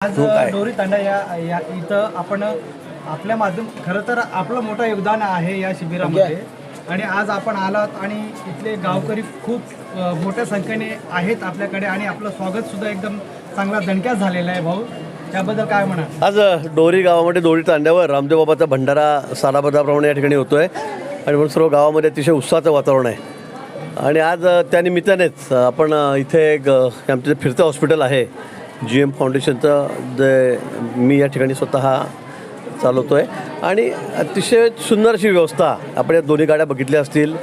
आज? डोरी तांडा या या इथं आपण आपल्या माध्यम खरं तर आपलं मोठं योगदान आहे या शिबिरामध्ये. आणि आज आपण आलात आणि इथले गावकरी खूप अ, मोठ्या संख्येने आहेत आपल्याकडे आणि आपलं स्वागत सुद्धा एकदम चांगला दणक्यात झालेला आहे भाऊ. त्याबद्दल काय म्हणा आज डोरी गावामध्ये डोरी तांड्यावर रामदेव बाबाचा भंडारा साराबदाप्रमाणे या ठिकाणी होतो आहे आणि म्हणून सर्व गावामध्ये अतिशय उत्साहाचं वातावरण आहे. आणि आज अ, त्यानिमित्तानेच अ, आपण अ, इथे एक अ, आमचं जे फिरतं हॉस्पिटल आहे जी एम फाउंडेशनचं जे मी या ठिकाणी स्वतः चालवतो आहे आणि अतिशय सुंदर अशी व्यवस्था आपण या दोन्ही गाड्या बघितल्या असतील.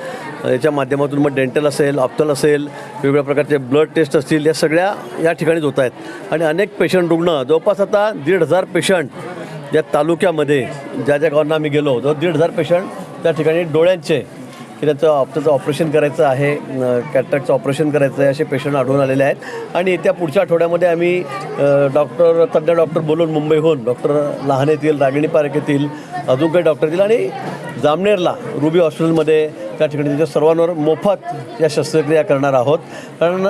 याच्या माध्यमातून मग डेंटल असेल ऑप्टल असेल वेगवेगळ्या प्रकारचे ब्लड टेस्ट असतील या सगळ्या या ठिकाणीच होत आहेत. आणि अनेक पेशंट रुग्ण जवळपास आता दीड हजार पेशंट या तालुक्यामध्ये ज्या ज्या गावांना आम्ही गेलो जवळ दीड हजार पेशंट त्या ठिकाणी डोळ्यांचे त्याचं ऑप्टचं ऑपरेशन करायचं आहे कॅटरॅक्टचं ऑपरेशन करायचं आहे असे पेशंट आढळून आलेले आहेत. आणि येत्या पुढच्या आठवड्यामध्ये आम्ही डॉक्टर तज्ज्ञ डॉक्टर बोलून मुंबईहून डॉक्टर लहान येतील रागिणी पार्क येतील अजून काही डॉक्टर येतील आणि जामनेरला रुबी हॉस्पिटलमध्ये त्या ठिकाणी तिथे सर्वांवर मोफत या शस्त्रक्रिया करणार आहोत. कारण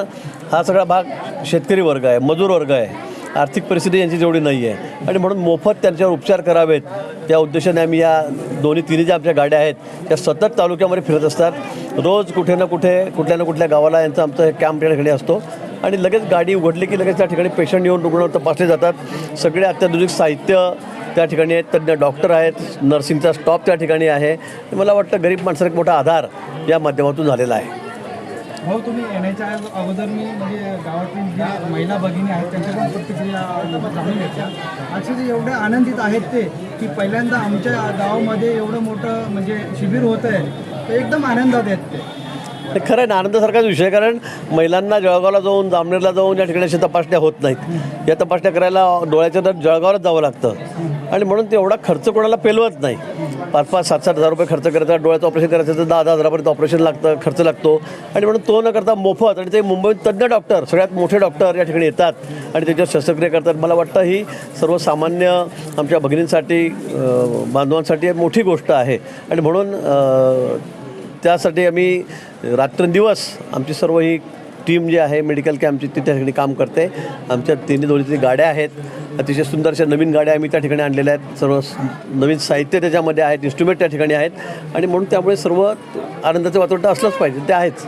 हा सगळा भाग शेतकरी वर्ग आहे मजूर वर्ग आहे. आर्थिक परिस्थिती यांची जेवढी नाही आहे. आणि म्हणून मोफत त्यांच्यावर उपचार करावेत. त्या उद्देशाने आम्ही या दोन्ही तिन्ही ज्या आमच्या गाड्या आहेत त्या सतत तालुक्यामध्ये फिरत असतात. रोज कुठे ना कुठे कुठल्या ना कुठल्या गावाला यांचं आमचं हे कॅम्प त्या ठिकाणी असतो. आणि लगेच गाडी उघडली की लगेच त्या ठिकाणी पेशंट येऊन रुग्ण तपासले जातात. सगळे अत्याधुनिक साहित्य त्या ठिकाणी आहेत तज्ज्ञ डॉक्टर आहेत नर्सिंगचा स्टॉप त्या ठिकाणी आहे. मला वाटतं गरीब माणसाला एक मोठा आधार या माध्यमातून झालेला आहे. भाऊ तुम्ही येण्याच्या अगोदर मी म्हणजे गावातील ज्या महिला भगिनी आहेत त्यांच्याकडून प्रतिक्रिया जाणून घेतल्या. जे एवढे आनंदित आहेत ते की पहिल्यांदा आमच्या गावामध्ये एवढं मोठं म्हणजे शिबिर होतं आहे तर एकदम आनंदात आहेत ते. हे खरं आहे ना आनंदासारखाच विषय आहे, कारण महिलांना जळगावला जाऊन जामनेरला जाऊन या ठिकाणी अशा तपासण्या होत नाहीत. या तपासण्या करायला डोळ्याच्या तर जळगावलाच जावं लागतं. आणि म्हणून ते एवढा खर्च कोणाला पेलवत नाही. पाच पाच सात सात हजार रुपये खर्च करायचा डोळ्याचं ऑपरेशन करायचं तर दहा दहा हजारापर्यंत ऑपरेशन लागतं खर्च लागतो. आणि म्हणून तो न करता मोफत आणि ते मुंबईत तज्ज्ञ डॉक्टर सगळ्यात मोठे डॉक्टर या ठिकाणी येतात आणि त्याच्यावर शस्त्रक्रिया करतात. मला वाटतं ही सर्वसामान्य आमच्या भगिनींसाठी बांधवांसाठी एक मोठी गोष्ट आहे. आणि म्हणून त्यासाठी आम्ही रात्रंदिवस आमची सर्व ही टीम जी आहे मेडिकल कॅम्पची ती त्या ठिकाणी काम करते. आमच्या तिन्ही दोन्ही गाड्या आहेत अतिशय सुंदरशा नवीन गाड्या आम्ही त्या ठिकाणी आणलेल्या आहेत. सर्व स- नवीन साहित्य त्याच्यामध्ये आहेत इन्स्ट्रुमेंट त्या ठिकाणी आहेत. आणि म्हणून त्यामुळे सर्व आनंदाचं वातावरण तर असलंच पाहिजे ते आहेच.